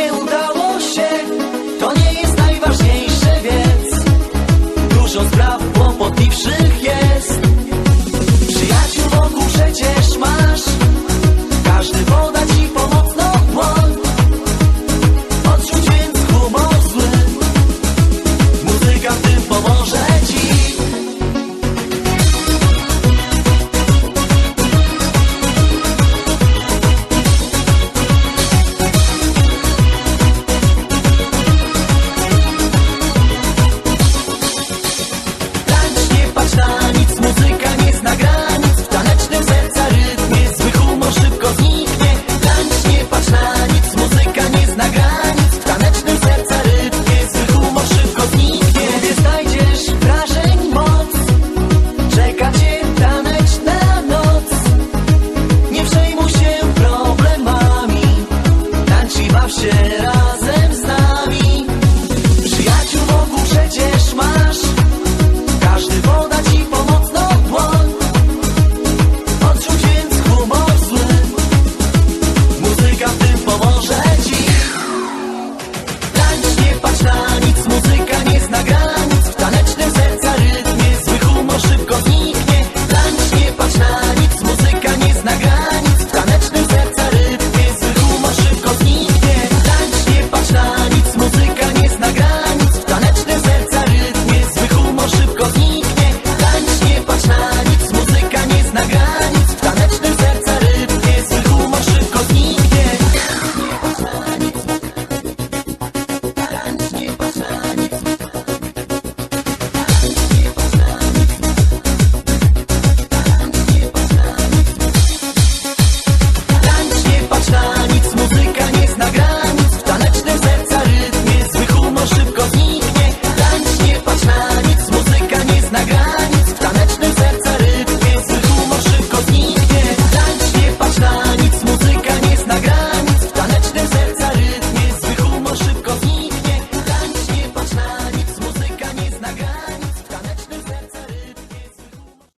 nie udało się. To nie jest najważniejsze, więc Dużo spraw kłopotliwszych jest. Przyjaciół wokół przecież masz.